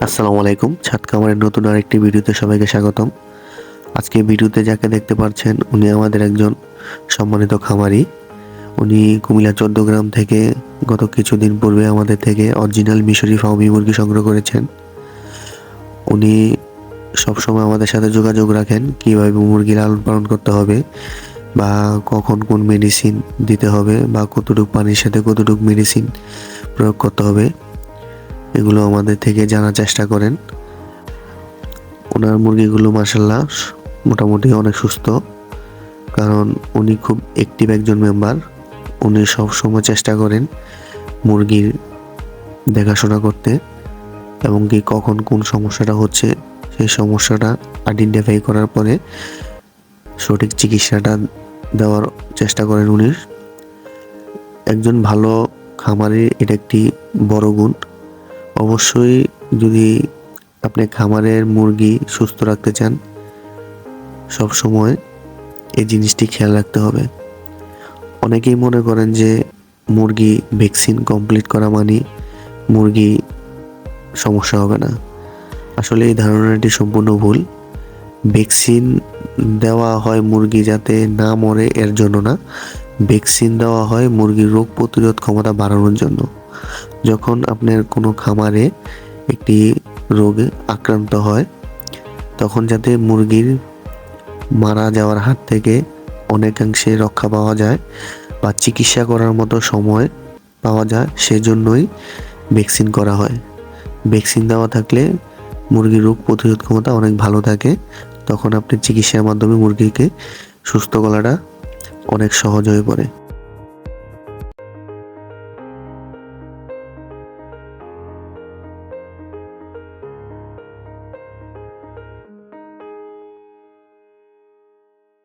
আসসালামু আলাইকুম, ছাদ খামারের নতুন আরেকটি ভিডিওতে সবাইকে স্বাগতম। আজকে ভিডিওতে যাকে দেখতে পাচ্ছেন, উনি আমাদের একজন সম্মানিত খামারি। উনি কুমিল্লা চোদ্দ গ্রাম থেকে গত কিছুদিন পূর্বে আমাদের থেকে অরিজিনাল মিশরি ফাউমি মুরগি সংগ্রহ করেছেন। উনি সবসময় আমাদের সাথে যোগাযোগ রাখেন, কীভাবে মুরগি লালন পালন করতে হবে, বা কখন কোন মেডিসিন দিতে হবে, বা কতটুকু পানির সাথে কতটুকু মেডিসিন প্রয়োগ করতে হবে। এগুলো আমাদের থেকে জানার চেষ্টা করেন। ওনার মুরগিগুলো মাসাল্লাহ মোটামুটি অনেক সুস্থ, কারণ উনি খুব অ্যাক্টিভ একজন মেম্বার উনি সব সময় চেষ্টা করেন মুরগির দেখাশোনা করতে, এবং কি কখন কোন সমস্যাটা হচ্ছে সেই সমস্যাটা আইডেন্টিফাই করার পরে সঠিক চিকিৎসাটা দেওয়ার চেষ্টা করেন উনি। একজন ভালো খামারের এটা একটি বড় গুণ। অবশ্যই যদি আপনি খামারের মুরগি সুস্থ রাখতে চান, সব সময় এই জিনিসটি খেয়াল রাখতে হবে। অনেকেই মনে করেন যে মুরগি ভ্যাকসিন কমপ্লিট করা মানে মুরগি সমস্যা হবে না। আসলে এই ধারণাটি সম্পূর্ণ ভুল। ভ্যাকসিন দেওয়া হয় মুরগি যাতে না মরে এর জন্য না। ভ্যাকসিন দেওয়া হয় মুরগির রোগ প্রতিরোধ ক্ষমতা বাড়ানোর জন্য। যখন আপনার কোনো খামারে একটি রোগে আক্রান্ত হয়, তখন যাতে মুরগির মারা যাওয়ার হাত থেকে অনেকাংশে রক্ষা পাওয়া যায় বা চিকিৎসা করার মতো সময় পাওয়া যায়, সেজন্যই ভ্যাকসিন করা হয়। ভ্যাকসিন দেওয়া থাকলে মুরগির রোগ প্রতিরোধ ক্ষমতা অনেক ভালো থাকে। তখন আপনি চিকিৎসার মাধ্যমে মুরগিকে সুস্থ করাটা অনেক সহজ হয়ে পড়ে।